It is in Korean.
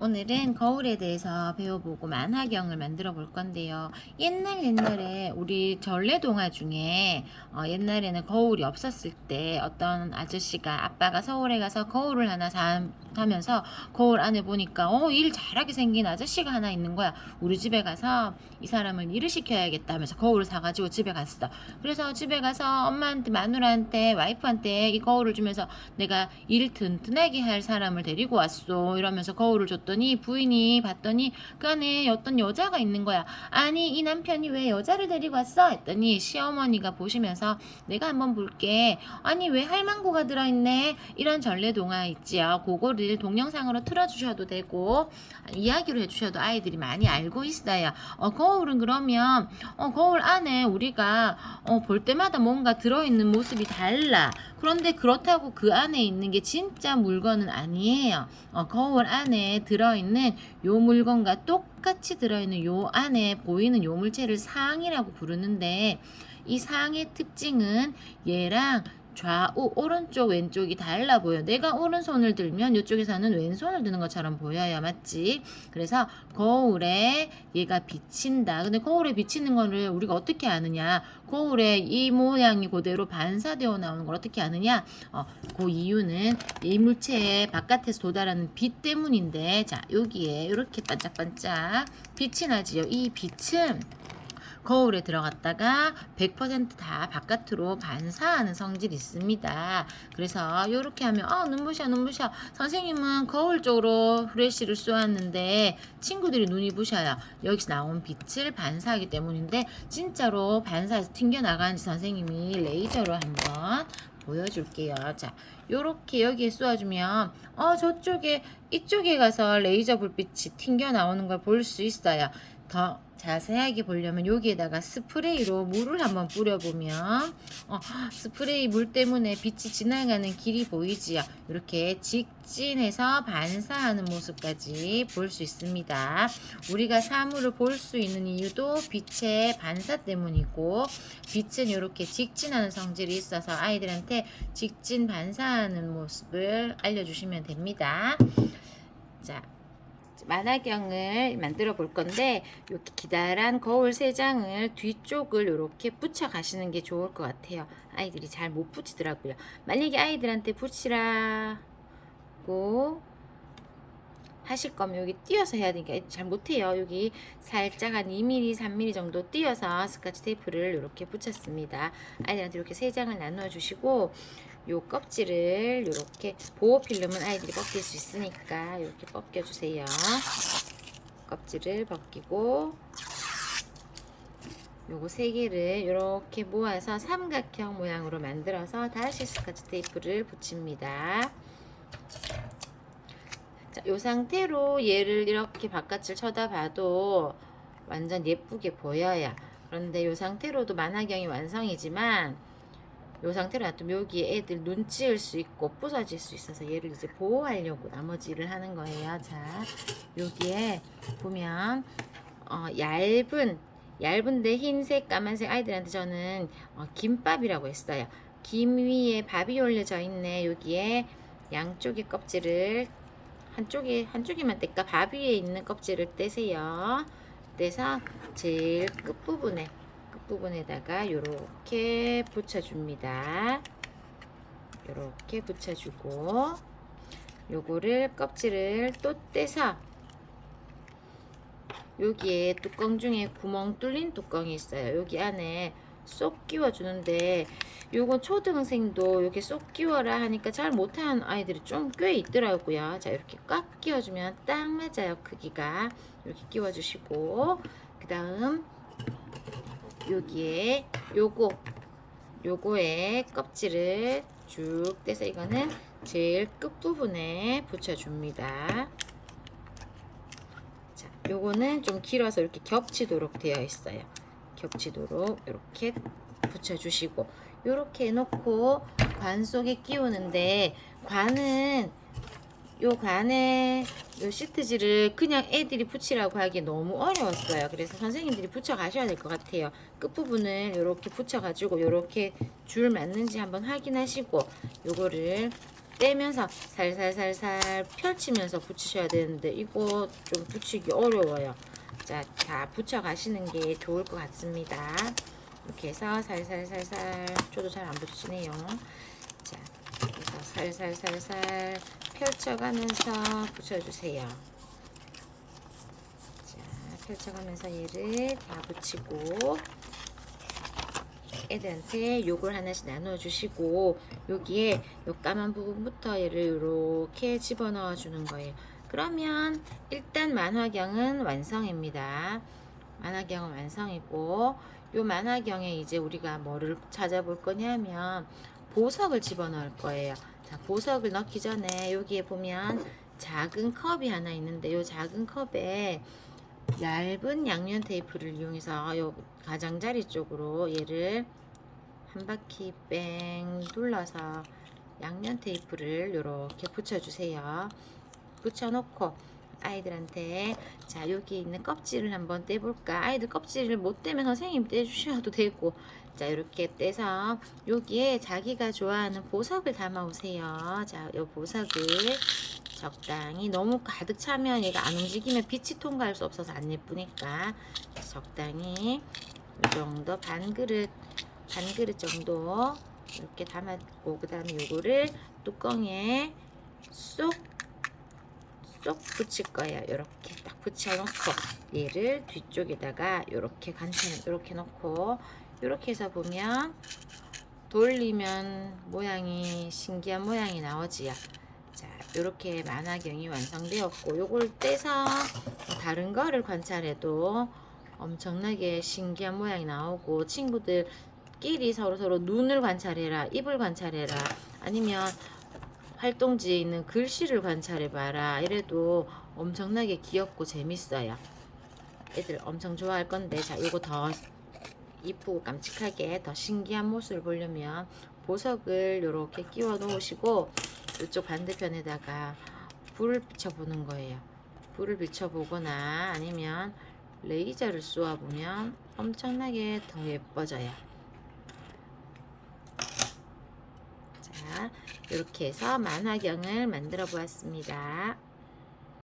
오늘은 거울에 대해서 배워보고 만화경을 만들어 볼 건데요. 옛날 옛날에 우리 전래 동화 중에 어, 옛날에는 거울이 없었을 때 어떤 아저씨가 아빠가 서울에 가서 거울을 하나 사, 사면서 거울 안에 보니까 어, 일 잘하게 생긴 아저씨가 하나 있는 거야. 우리 집에 가서 이 사람을 일을 시켜야겠다 하면서 거울을 사가지고 집에 갔어. 그래서 집에 가서 엄마한테 마누라한테 와이프한테 이 거울을 주면서 내가 일 튼튼하게 할 사람을 데리고 왔어 이러면서 거울을 줬 더니 부인이 봤더니 그 안에 어떤 여자가 있는 거야. 아니 이 남편이 왜 여자를 데리고 왔어? 했더니 시어머니가 보시면서 내가 한번 볼게. 아니 왜 할망구가 들어있네? 이런 전래 동화 있지요. 그거를 동영상으로 틀어주셔도 되고 이야기로 해주셔도 아이들이 많이 알고 있어요. 어, 거울은 그러면 어, 거울 안에 우리가 어, 볼 때마다 뭔가 들어있는 모습이 달라. 그런데 그렇다고 그 안에 있는 게 진짜 물건은 아니에요. 어, 거울 안에 들 어있는 요 물건과 똑같이 들어있는 요 안에 보이는 요 물체를 상이라고 부르는데 이 상의 특징은 얘랑 좌우 오른쪽 왼쪽이 달라 보여. 내가 오른손을 들면 이쪽에서는 왼손을 드는 것처럼 보여요. 맞지? 그래서 거울에 얘가 비친다. 근데 거울에 비치는 거를 우리가 어떻게 아느냐? 거울에 이 모양이 그대로 반사되어 나오는 걸 어떻게 아느냐? 어, 그 이유는 이 물체의 바깥에서 도달하는 빛 때문인데 자, 여기에 이렇게 반짝반짝 빛이 나지요. 이 빛은 거울에 들어갔다가 100%다 바깥으로 반사하는 성질이 있습니다. 그래서 이렇게 하면 아 눈부셔 눈부셔 선생님은 거울 쪽으로 후레쉬를 쏘았는데 친구들이 눈이 부셔요. 여기서 나온 빛을 반사하기 때문인데 진짜로 반사해서 튕겨나가는지 선생님이 레이저로 한번 보여줄게요. 자, 요렇게 여기에 쏘아주면 어 저쪽에 이쪽에 가서 레이저 불빛이 튕겨 나오는 걸 볼 수 있어요. 더 자세하게 보려면 여기에다가 스프레이로 물을 한번 뿌려보면 어, 스프레이 물 때문에 빛이 지나가는 길이 보이지요. 이렇게 직진해서 반사하는 모습까지 볼 수 있습니다. 우리가 사물을 볼 수 있는 이유도 빛의 반사 때문이고 빛은 이렇게 직진하는 성질이 있어서 아이들한테 직진 반사하는 모습을 알려주시면 됩니다. 자, 만화경을 만들어 볼 건데 이렇게 기다란 거울 세 장을 뒤쪽을 이렇게 붙여 가시는 게 좋을 것 같아요. 아이들이 잘 못 붙이더라고요. 만약에 아이들한테 붙이라고 하실 거면 여기 띄어서 해야 되니까 잘 못해요. 여기 살짝 한 2mm, 3mm 정도 띄어서 스카치 테이프를 이렇게 붙였습니다. 아이들한테 이렇게 세 장을 나누어 주시고 요 껍질을 이렇게 보호 필름은 아이들이 벗길 수 있으니까 이렇게 벗겨 주세요. 껍질을 벗기고 요거 세 개를 이렇게 모아서 삼각형 모양으로 만들어서 다시 스카치 테이프를 붙입니다. 자, 요 상태로 얘를 이렇게 바깥을 쳐다봐도 완전 예쁘게 보여요. 그런데 요 상태로도 만화경이 완성이지만 요 상태로 놔두면 여기에 애들 눈 찌을 수 있고 부서질 수 있어서 얘를 이제 보호하려고 나머지 일을 하는 거예요. 자, 여기에 보면 어, 얇은 얇은데 흰색, 까만색 아이들한테 저는 어, 김밥이라고 했어요. 김 위에 밥이 올려져 있네. 여기에 양쪽의 껍질을 한쪽에 한쪽에만 뗄까 밥 위에 있는 껍질을 떼세요. 떼서 제일 끝 부분에 끝 부분에다가 이렇게 붙여줍니다. 이렇게 붙여주고 요거를 껍질을 또 떼서 여기에 뚜껑 중에 구멍 뚫린 뚜껑이 있어요. 여기 안에 쏙 끼워주는데 요건 초등생도 이렇게 쏙 끼워라 하니까 잘 못하는 아이들이 좀 꽤 있더라고요. 자 이렇게 꽉 끼워주면 딱 맞아요. 크기가 이렇게 끼워주시고 그 다음 여기에 요거 요거에 껍질을 쭉 떼서 이거는 제일 끝부분에 붙여줍니다. 자, 요거는 좀 길어서 이렇게 겹치도록 되어 있어요. 겹치도록 이렇게 붙여주시고 이렇게 해놓고 관 속에 끼우는데 관은 요 관에 요 시트지를 그냥 애들이 붙이라고 하기 너무 어려웠어요. 그래서 선생님들이 붙여 가셔야 될 것 같아요. 끝부분을 이렇게 붙여 가지고 이렇게 줄 맞는지 한번 확인하시고 요거를 떼면서 살살살살 펼치면서 붙이셔야 되는데 이거 좀 붙이기 어려워요. 자, 다 붙여 가시는 게 좋을 것 같습니다. 이렇게 해서 살살살살 저도 잘 안 붙이네요. 자, 그래서 살살살살 펼쳐가면서 붙여주세요. 자, 펼쳐가면서 얘를 다 붙이고 애들한테 요걸 하나씩 나눠주시고 여기에 요 까만 부분부터 얘를 이렇게 집어넣어 주는 거예요. 그러면 일단 만화경은 완성입니다. 만화경은 완성이고 요 만화경에 이제 우리가 뭐를 찾아볼 거냐면 보석을 집어넣을 거예요. 자, 보석을 넣기 전에 여기에 보면 작은 컵이 하나 있는데 요 작은 컵에 얇은 양면 테이프를 이용해서 요 가장자리 쪽으로 얘를 한 바퀴 뺑 둘러서 양면 테이프를 이렇게 붙여주세요. 붙여놓고 아이들한테 자 여기 있는 껍질을 한번 떼볼까? 아이들 껍질을 못 떼면 선생님 떼주셔도 되고. 자 이렇게 떼서 여기에 자기가 좋아하는 보석을 담아 오세요. 자요 보석을 적당히 너무 가득 차면 얘가 안 움직이면 빛이 통과할 수 없어서 안 예쁘니까 적당히 이 정도 반 그릇 반 그릇 정도 이렇게 담았고 그 다음에 요거를 뚜껑에 쏙 쏙 붙일 거예요. 이렇게 딱 붙여놓고 얘를 뒤쪽에다가 이렇게 간장 이렇게 넣고 이렇게 해서 보면 돌리면 모양이 신기한 모양이 나오지요. 자, 이렇게 만화경이 완성되었고 요걸 떼서 다른 거를 관찰해도 엄청나게 신기한 모양이 나오고 친구들끼리 서로 서로 눈을 관찰해라, 입을 관찰해라, 아니면 활동지에 있는 글씨를 관찰해봐라. 이래도 엄청나게 귀엽고 재밌어요. 애들 엄청 좋아할 건데, 자, 이거 더 이쁘고 깜찍하게 더 신기한 모습을 보려면 보석을 이렇게 끼워 놓으시고 이쪽 반대편에다가 불을 비춰보는 거예요. 불을 비춰보거나 아니면 레이저를 쏘아보면 엄청나게 더 예뻐져요. 자, 이렇게 해서 만화경을 만들어 보았습니다.